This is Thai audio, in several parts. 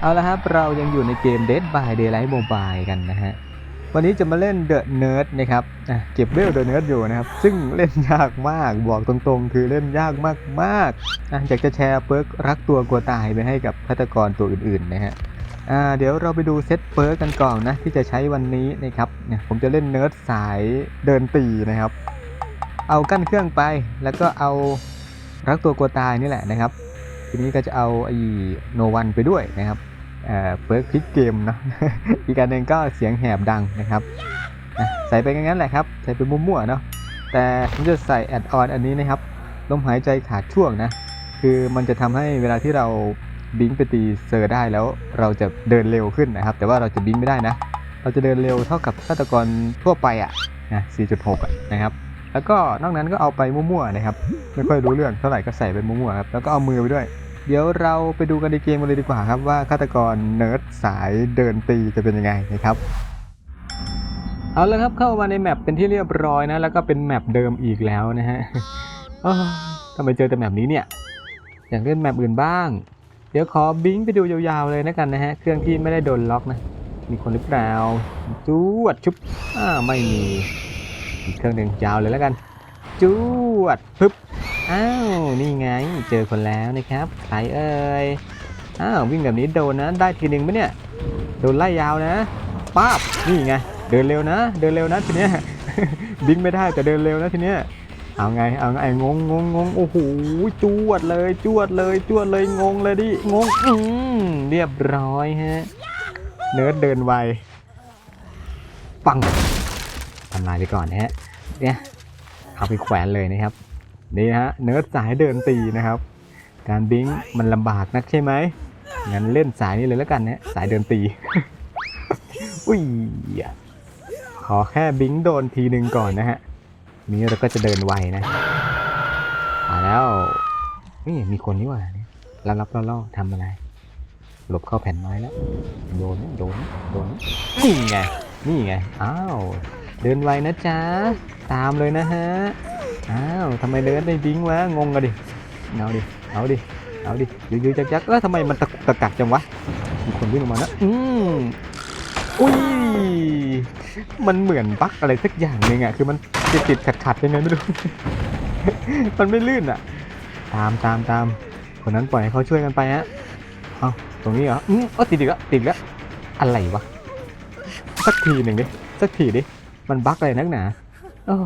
เอาละครับ เรายังอยู่ในเกม Dead by Daylight Mobile กันนะฮะ วันนี้จะมาเล่น The Nerd นะครับเก็บเวล The Nerd อยู่นะครับ ซึ่งเล่นยากมากบอกตรงๆ คือเล่นยากมากๆอะอยากจะแชร์เปิร์กรักตัวกลัวตายไปให้กับฆาตกรตัวอื่นๆนะฮะเดี๋ยวเราไปดูเซตเปิร์กกันก่อนนะ ที่จะใช้วันนี้นะครับเนี่ยผมจะเล่นเนิร์ดสายเดินตีนะครับ เอากั้นเครื่องไปแล้วก็เอารักตัวกลัวตายนี่แหละนะครับ ทีนี้ก็จะเอาไอ้โนวันไปด้วยนะครับเอ่อเปิร์กพลิกเกมเนาะอีกการหนึ่งก็เสียงแหบดังนะครับใส่ไปงั้นแหละครับใส่ไปมั่วๆเนาะแต่ผมจะใส่แอดออนอันนี้นะครับลมหายใจขาดช่วงนะคือมันจะทำให้เวลาที่เราบิงไปตีเซอร์ได้แล้วเราจะเดินเร็วขึ้นนะครับ แต่ว่าเราจะบิงไม่ได้นะ เราจะเดินเร็วเท่ากับฆาตกรทั่วไปอะนะ4.6นะครับแล้วก็นอกนั้นก็เอาไปมั่วๆนะครับ ไม่ค่อยรู้เรื่องเท่าไหร่ก็ใส่ไปมั่วๆครับแล้วก็เอามือไปด้วย เดี๋ยวเราไปดูกันในเกมกันเลยดีกว่าครับว่าฆาตกรเนิร์ดสายเดินตีจะเป็นยังไงนะครับเอาละครับเข้ามาในแมปเป็นที่เรียบร้อยนะ แล้วก็เป็นแมปเดิมอีกแล้วนะฮะทำไมเจอแต่แมปนี้เนี่ย อยากเล่นแมปอื่นบ้าง เดี๋ยวขอบิงไปดูยาวๆเลยนะกันนะฮะ เครื่องที่ไม่ได้โดนล็อกนะ มีคนหรือเปล่าจูวดชุบอ่าไม่มีอีกเครื่องหนึ่งยาวเลยแล้วกันจูวดปึ๊บ อ้าว นี่ไง เจอคนแล้วนะครับ ใครเอ่ย อ้าว วิ่งแบบนี้โดนนะ ได้ทีหนึ่งไหมเนี่ย โดนไล่ยาวนะป้าบนี่ไง เดินเร็วนะ เดินเร็วนะทีเนี้ยบิงไม่ได้แต่เดินเร็วนะทีเนี้ย เอาไง เอาไง งงงงงงโอ้โห จวดเลย จวดเลย จวดเลย งงเลยดิ งง อืมเรียบร้อยฮะ เนิร์ดเดินไว ปังทำลายไปก่อนฮะ เนี่ยเอาไปแขวนเลยนะครับ นี่ฮะเนิร์ดสายเดินตีนะครับ การบิงมันลำบากนักใช่ไหมงั้นเล่นสายนี้เลยแล้วกันนะสายเดินตี อุ้ยขอแค่บิงโดนทีหนึ่งก่อนนะฮะนี้เราก็จะเดินไวนะมาแล้วนี่มีคนนี่หว่าแล้วรับล่อๆทำอะไร หลบเข้าแผ่นไม้แล้ว โดนโดนโดนนี่ไงนี่ไงอ้าวเดินไวนะจ๊ะตามเลยนะฮะ อ้าวทำไมเดินได้บิงวะงงอะดิเอาดิเอาดิเอาดิยืดๆจักๆแล้วทำไมมันตะกุกตะกักจังวะมีคนวิ่งออกมานะอืมอุ้ยมันเหมือนบั๊กอะไรสักอย่างหนึงอะคือมันติดติดขัดขัดๆยังไงไม่รู้ มันไม่ลื่นอะตามตามตามคนนั้นปล่อยให้เขาช่วยกันไปฮะเอาตรงนี้เหรออืมเออติดอีกแล้วติดแล้วอะไรวะสักทีหนึ่งดิสักทีดิมันบั๊กอะไรนักหนาโอ้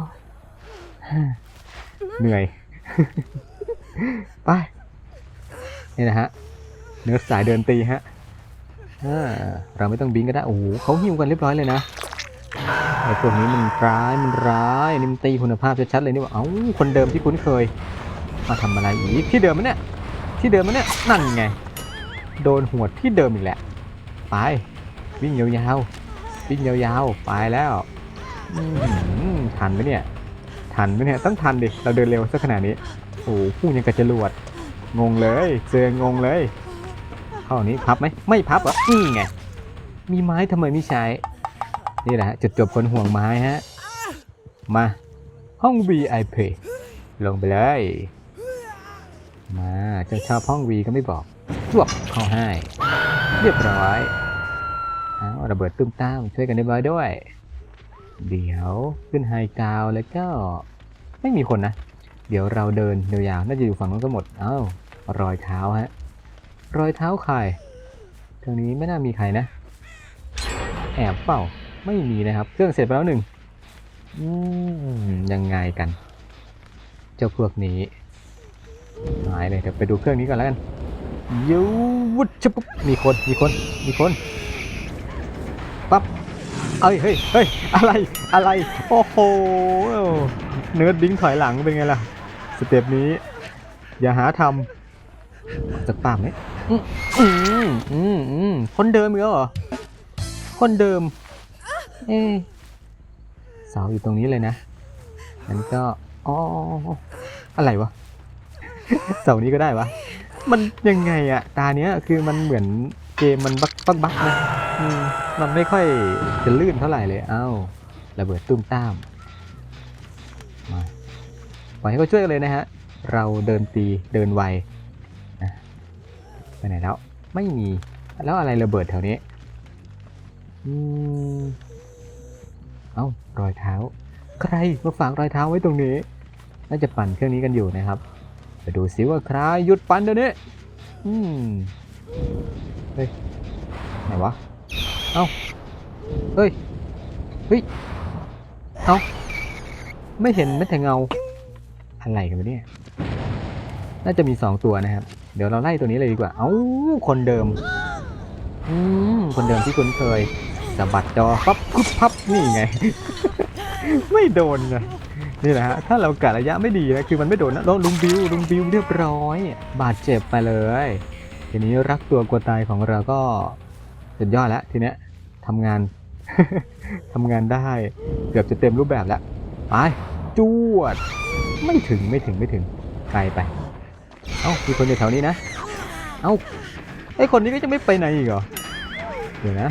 เหนื่อย ไป นี่นะฮะ เนื้อสายเดินตีฮะเราไม่ต้องบิงก็ได้ โอ้โหเขาหิ้วกันเรียบร้อยเลยนะไอ้พวกนี้มันร้าย มันร้ายนี่มันตีคุณภาพชัดๆเลยนี่ว่า เอ้า คนเดิมที่คุ้นเคย มาทำอะไรอีก ที่เดิมมั้ยเนี่ย ที่เดิมมั้ยเนี่ย นั่นไง โดนหัวดที่เดิมอีกแหละ ไป วิ่งยาวๆ วิ่งยาวๆ ไปแล้วหันไหมเนี่ย ทันไหมเนี่ยต้องทันดิ เราเดินเร็วสักขนาดนี้ โอ้โหพูดยังกับจรวด งงเลยเจองงเลยเข้าอันนี้พับไหมไม่พับหรอะนี่ไง มีไม้ทำไมไม่ใช้ นี่แหละฮะจุดจบคนห่วงไม้ฮะ มาห้อง VIP ลงไปเลย มาจะชอบห้อง V ก็ไม่บอกจวบเข้าให้ เรียบร้อยเอาระเบิดตุ้มตามช่วยกันเรียบร้อยด้วย เดี๋ยวขึ้นไฮกราวด์แล้วก็ไม่มีคนนะ เดี๋ยวเราเดินยาวๆน่าจะอยู่ฝั่งนู้นก็หมด เอ้ารอยเท้าฮะ รอยเท้าใครทางนี้ไม่น่ามีใครนะ แอบเปล่าไม่มีนะครับ เครื่องเสร็จไปแล้วหนึ่งอืมยังไงกัน เจ้าพวกนี้หายเลยเดี๋ยวไปดูเครื่องนี้ก่อนแล้วกันยูวุดชุบมีคนมีคนมีคน เอ้ยเฮ้ยเฮ้ยอะไรอะไรโอ้โหเนิร์ดดิ้งถอยหลังเป็นไงล่ะสเต็ปนี้ อย่าหาทำจากปากไหมอืมอืมอืมอืมคนเดิมเหรอคนเดิม เอสาอยู่ตรงนี้เลยนะงั้นก็อ๋ออะไรวะเสานี้ก็ได้วะมันยังไงอะตาเนี้ยคือมันเหมือนเกมมันบักบักบักนะอื มันไม่ค่อยจะลื่นเท่าไหร่เลยเอ้าระเบิดตุ้มตามมาปล่อยให้เขาช่วยกันเลยนะฮะ เราเดินตีเดินไวนะไปไหนแล้ว ไม่มี แล้วอะไรระเบิดแถวนี้อืมเอ้ารอยเท้า ใครมาฝากรอยเท้าไว้ตรงนี้ น่าจะปั่นเครื่องนี้กันอยู่นะครับ ไปดูซิว่าใครหยุดปั่นเดี๋ยวนี้ อืม เฮ้ย ไหนวะ เอ้าเฮ้ย เฮ้ย เอ้าไม่เห็นแม้แต่เงา อะไรกันวะเนี่ย น่าจะมีสองตัวนะครับ เดี๋ยวเราไล่ตัวนี้เลยดีกว่า เอ้า คนเดิม อืม คนเดิมที่คุ้นเคยสะบัดจอปั๊บปุ๊บพับ นี่ไง ไม่โดนไงนี่แหละฮะ ถ้าเรากะระยะไม่ดีนะ คือมันไม่โดนนะล้วลุงบิว ลุงบิวเรียบร้อย บาดเจ็บไปเลย ทีนี้รักตัวกลัวตายของเราก็ สุดยอดแล้วทีเนี้ยทำงาน ทำงานได้เกือบจะเต็มรูปแบบแล้วไปจวด ไม่ถึงไม่ถึงไม่ถึงไกลไป เอ้ามีคนอยู่แถวนี้นะ เอ้าไอคนนี้ก็จะไม่ไปไหนอีกเหรอเดี๋ยวนะ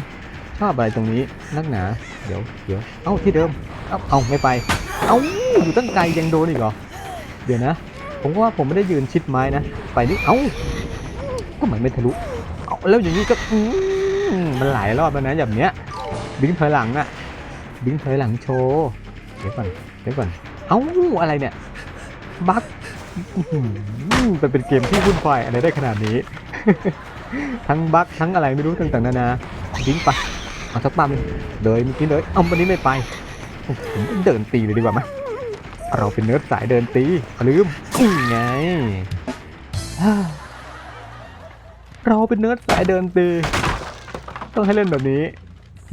ชอบอะไรตรงนี้นักหนา เดี๋ยวเดี๋ยวเอ้าที่เดิม เอ้าเอาไม่ไป เอ้าอยู่ตั้งไกลยังโดนอีกเหรอเดี๋ยวนะ ผมว่าผมไม่ได้ยืนชิดไม้นะ ไปนี่เอ้าทำไมไม่ทะลุ เอ้าแล้วอย่างนี้ก็อื มันหลายรอบแล้วนะแบบเนี้ยบิงถอยหลังอะบิงถอยหลังโชว์เดี๋ยวก่อนเดี๋ยวก่อน เอ้าอะไรเนี่ยบั๊กอื้อหือเป็นเป็นเกมที่วุ่นวายอะไรได้ขนาดนี้ ทั้งบั๊กทั้งอะไรไม่รู้ต่างๆนานาบิงไปเอาสักปั๊มหนึ่งเดินเมื่อกี้เลยเอาวันนี้ไม่ไปผมเดินตีเลยดีกว่าไหมเราเป็นเนิร์ดสายเดินตีลืมไงเราเป็นเนิร์ดสายเดินตี ต้องให้เล่นแบบนี้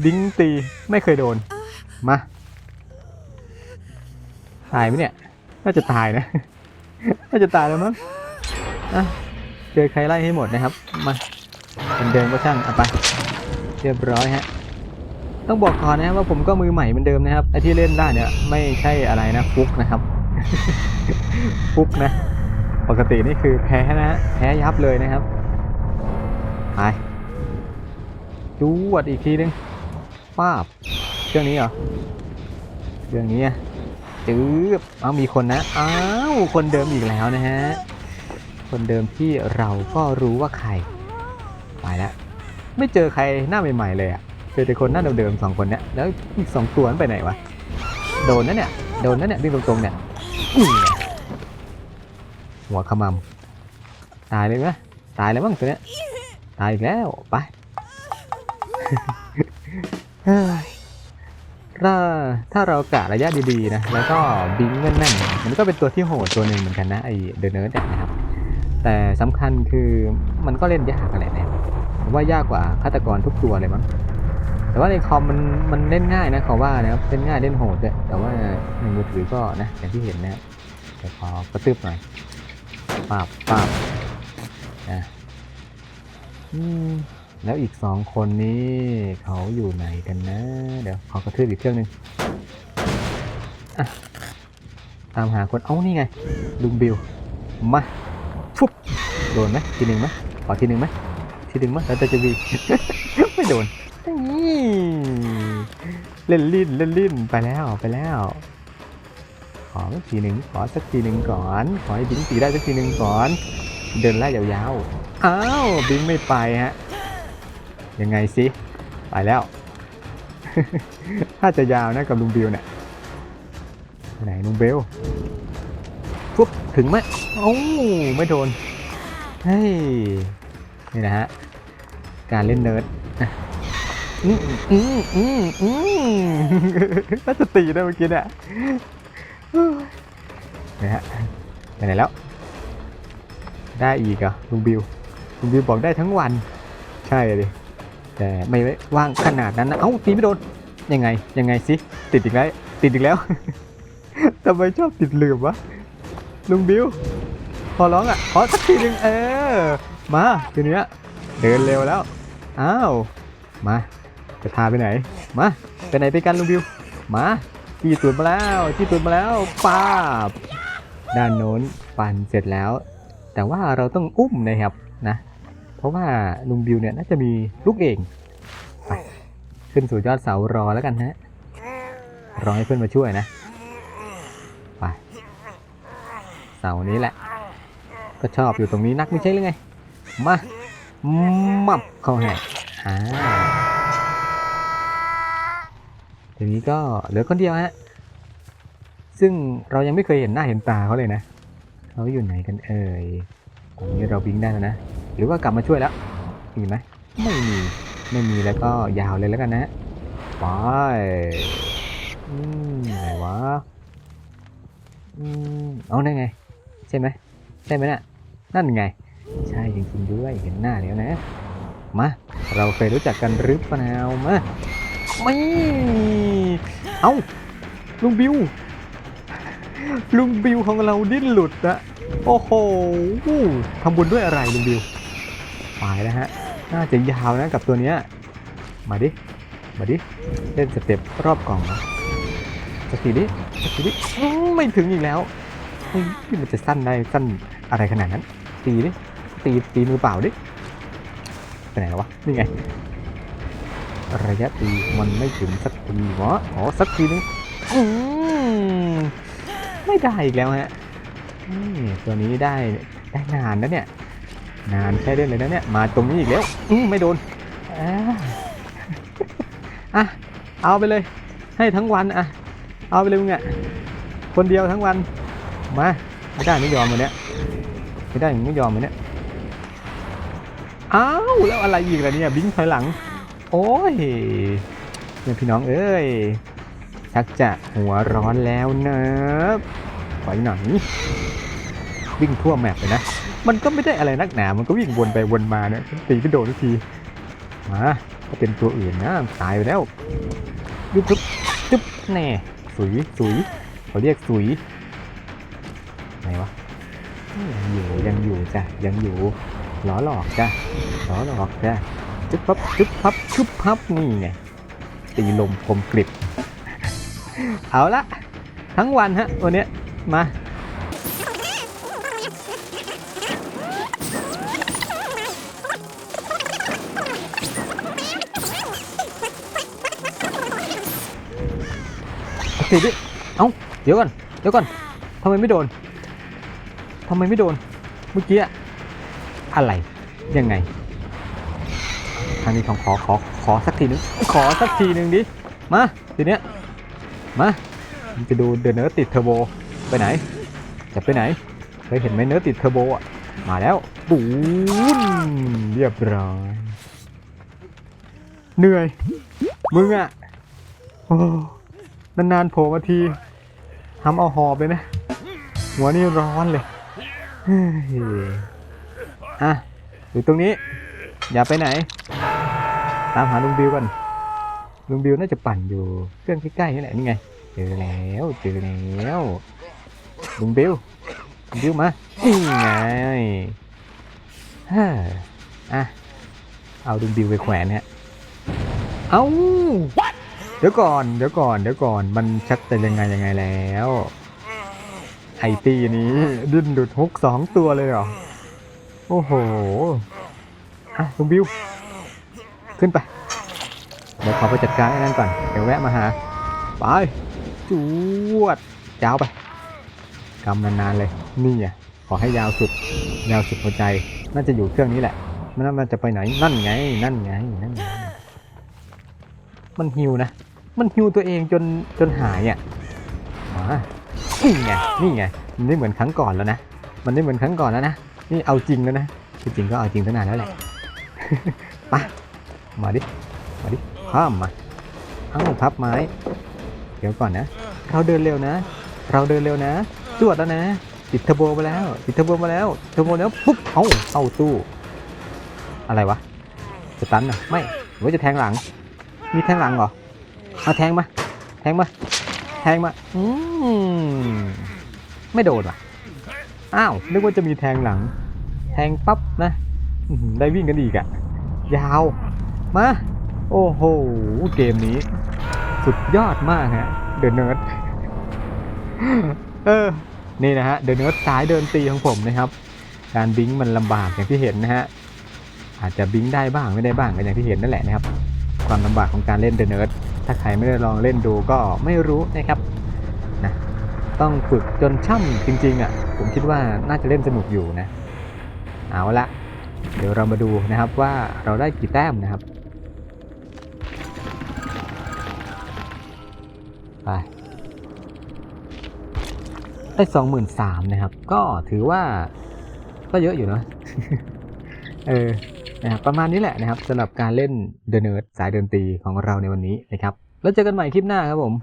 ดิ้งตีไม่เคยโดน มา ตายไหมเนี่ย น่าจะตายนะ น่าจะตายแล้วมั้งอะเจอใครไล่ให้หมดนะครับ มาเป็นเดิมก็ช่างเอาไป เรียบร้อยฮะ ต้องบอกก่อนนะว่าผมก็มือใหม่เหมือนเดิมนะครับไอที่เล่นได้เนี่ยไม่ใช่อะไรนะฟุกนะครับฟุกนะ ปกตินี่คือแพ้นะฮะ แพ้ยับเลยนะครับ ไป จวดอีกทีนึงป้าบเครื่องนี้เหรอเครื่องนี้อะจืบเอามีคนนะอ้าวคนเดิมอีกแล้วนะฮะคนเดิมที่เราก็รู้ว่าใครไปแล้วไม่เจอใครหน้าใหม่ๆเลยอะเจอแต่คนหน้าเดิมๆสองคนเนี้ยแล้วอีกสองตัวนั้นไปไหนวะโดนนะเนี่ยโดนนะเนี่ยวิ่งตรงๆเนี่ยหัวขมำตายเลยไหมตายแล้วมั้งตัวเนี้ยตายอีกแล้วไป ถ้าถ้าเรากะระยะดีๆนะ แล้วก็บิงแม่นๆมันก็เป็นตัวที่โหดตัวหนึ่งเหมือนกันนะไอเดนเนิร์ดนะครับ แต่สำคัญคือมันก็เล่นยากอะไรนี่ยผมว่ายากกว่าฆาตกรทุกตัวเลยมั้งแต่ว่าในคอมมันมันเล่นง่ายนะเขาว่านะครับเล่นง่ายเล่นโหดด้วยแต่ว่าในมือถือก็นะอย่างที่เห็นนะครับเดี๋ยวขอกระตืบหน่อยปาบปาบนะอืม แล้วอีกสองคนนี้เขาอยู่ไหนกันนะ เดี๋ยวขอกระทืบอีกเครื่องนึงตามหาคนเอ้านี่ไง ลุงบิว มาฟุบโดนไหมทีหนึ่งไหมขอทีหนึ่งไหมทีหนึ่งไหมแล้วแต่จะวีไม่โดนเล่นลิ้นเล่นลิ้นไปแล้วไปแล้ว ขอสีหนึ่งขอสักทีหนึ่งก่อน ขอให้บิงตีได้สักทีหนึ่งก่อน เดินไล่ยาวๆอ้าวบิงไม่ไปฮะ ยังไงสิไปแล้ว ถ้าจะยาวนะกับลุงบิวเนี่ยไหนลุงเบลปุ๊บถึงไหมโอ้ไม่โดนเฮ้ยนี่นะฮะการเล่นเนิร์ดอืมอืมอืมอืมน่าจะตีได้เมื่อกี้เนี่ยนะฮะไปไหนแล้ว ได้อีกอะลุงบิวลุงบิวบอกได้ทั้งวัน ใช่เลย แต่ไม่ไว้ว่างขนาดนั้นนะ เอ้าตีไม่โดน ยังไง ยังไงสิ ติดอีกแล้ว ติดอีกแล้ว ทำไมชอบติดเหลือบวะ ลุงบิวขอร้องอะ ขอสักทีหนึ่งเออ มาทีเนี้ยเดินเร็วแล้ว อ้าว มา จะพาไปไหน มา ไปไหนไปกันลุงบิว มาจี้ตูดมาแล้วจี้ตูดมาแล้วป้าบด้านโน้นปั่นเสร็จแล้ว แต่ว่าเราต้องอุ้มนะครับนะ เพราะว่าลุงบิวเนี่ยน่าจะมีลูกเองไปขึ้นสู่ยอดเสารอแล้วกันฮะรอให้เพื่อนมาช่วยนะไปเสานี้แหละ ก็ชอบอยู่ตรงนี้นักไม่ใช่หรือไงมามับเข้าให้อ่าทีนี้ก็เหลือคนเดียวฮะซึ่งเรายังไม่เคยเห็นหน้าเห็นตาเขาเลยนะเขาอยู่ไหนกันเอ่ยตอนนี้เราบิงได้แล้วนะ หรือว่ากลับมาช่วยแล้ว มีไหมไม่มี ไม่มีแล้วก็ยาวเลยแล้วกันนะไปอืมไหนวะอืมเอาได้ไง ใช่ไหมใช่ไหมน่ะนั่นไง ใช่จริงๆด้วยเห็นหน้าแล้วนะมาเราเคยรู้จักกันหรือเปล่ามาไม่เอาลุงบิวลุงบิวของเราดิ้นหลุดนะโอ้โหทำบุญด้วยอะไรลุงบิว ไปแล้วฮะ น่าจะยาวนะกับตัวเนี้ย มาดิ มาดิ เล่นสเต็ปรอบกล่องนะสักทีดิสักทีดิไม่ถึงอีกแล้วมันจะสั้นได้สั้นอะไรขนาดนั้น ตีดิ ตีตีมือเปล่าดิไปไหนแล้ววะ นี่ไง ระยะตีมันไม่ถึงสักทีวะอ๋อสักทีนึงไม่ได้อีกแล้วฮะตัวนี้ได้ได้นานนะเนี่ย นานใช้ได้เลยนะเนี่ย มาตรงนี้อีกแล้ว อืไม่โดนอะเอาไปเลย ให้ทั้งวันอะ เอาไปเลยมึงอะคนเดียวทั้งวัน มา ไม่ได้ไม่ยอมวันเนี้ยไม่ได้ไม่ยอมวันเนี้ยอ้าวแล้วอะไรอีกล่ะเนี่ยบิงถอยหลัง โอ้ยเนี่ยพี่น้องเอ้ยชักจะหัวร้อนแล้วนะไปไหนวิ่งทั่วแมปเลยนะ มันก็ไม่ได้อะไรนักหนา มันก็วิ่งวนไปวนมาเนี่ยตีไม่โดนทุกที มาก็เป็นตัวอื่นนะตายไปแล้วยุบจุ๊บจุ๊บแน่สุยสุยเขาเรียกสุยไหนวะยังอยู่ยังอยู่จ้ะยังอยู่ล้อหลอกจ้ะล้อหลอกจ้ะจุ๊บพับจุ๊บพับชุบพับนี่ไงตีลมคมกริบเอาละทั้งวันฮะวันนี้มา ตีดิเอ้าเดี๋ยวก่อนเดี๋ยวก่อนทำไมไม่โดนทำไมไม่โดน เมื่อกี้อะอะไรยังไงทางนี้ของขอขอขอสักทีนึงขอสักทีนึงดิมาทีเนี้ยมามันจะดูเดอะเนิร์ติดเทอร์โบไปไหนจะไปไหนเคยเห็นไหมเนิร์ติดเทอร์โบอะมาแล้วปูนเรียบร้อยเหนื่อยมึงอะ นานๆโผล่มาทีทำเอาหอบเลยนะ หัวนี่ร้อนเลยอะอยู่ตรงนี้ อย่าไปไหน ตามหาลุงบิวก่อนลุงบิวน่าจะปั่นอยู่เครื่องใกล้ๆนี่แหละนี่ไง เจอแล้วเจอแล้วลุงบิวลุงบิวมานี่ไงฮ่าอะเอาลุงบิวไปแขวนฮะเอา เดี๋ยวก่อน เดี๋ยวก่อน เดี๋ยวก่อน มันชักจะยังไงยังไงแล้ว ไอตีนี้ดิ้นดุดฮุกสองตัวเลยเหรอ โอ้โหอะลุงบิว ขึ้นไป เดี๋ยวขอไปจัดการไอ้นั่นก่อน เดี๋ยวแวะมาหา ไป จวดยาวไป กำนานๆเลย นี่อะ ขอให้ยาวสุด ยาวสุดหัวใจ น่าจะอยู่เครื่องนี้แหละ มันน่าจะไปไหน นั่นไง นั่นไง นั่นไงมันฮิวนะ มันฮิวตัวเองจนจนหายอะนี่ไงนี่ไงมันไม่เหมือนครั้งก่อนแล้วนะมันไม่เหมือนครั้งก่อนแล้วนะนี่เอาจริงแล้วนะจริงก็เอาจริงตั้งนานแล้วแหละไปมาดิมาดิข้ามมาเอ้าพับไม้ เดี๋ยวก่อนนะ เราเดินเร็วนะ เราเดินเร็วนะจวดแล้วนะติดเทอร์โบมาแล้ว ติดเทอร์โบมาแล้วเทอร์โบแล้วปุ๊บเอ้าเข้าตู้ อะไรวะจะตันอะไม่หรือว่าจะแทงหลัง มีแทงหลังเหรอ เอาแทงมา แทงมา แทงมา อืมไม่โดนว่ะ อ้าว นึกว่าจะมีแทงหลัง แทงปั๊บนะได้วิ่งกันอีกอะยาว มา โอ้โห เกมนี้ สุดยอดมากฮะ เดอะเนิร์ด เออ นี่นะฮะ เดอะเนิร์ดสายเดินตีของผมนะครับ การบิงมันลำบากอย่างที่เห็นนะฮะ อาจจะบิงได้บ้างไม่ได้บ้างก็อย่างที่เห็นนั่นแหละนะครับ ความลำบากของการเล่นเดอะเนิร์ด ถ้าใครไม่ได้ลองเล่นดูก็ไม่รู้นะครับนะต้องฝึกจนช่ำจริงๆอะผมคิดว่าน่าจะเล่นสนุกอยู่นะ เอาละเดี๋ยวเรามาดูนะครับว่าเราได้กี่แต้มนะครับไปได้สองหมื่นสามนะครับ ก็ถือว่าก็เยอะอยู่นะ เออนะครับประมาณนี้แหละนะครับสำหรับการเล่นเดอะเนิร์ดสายดนตรีของเราในวันนี้นะครับ แล้วเจอกันใหม่คลิปหน้าครับผม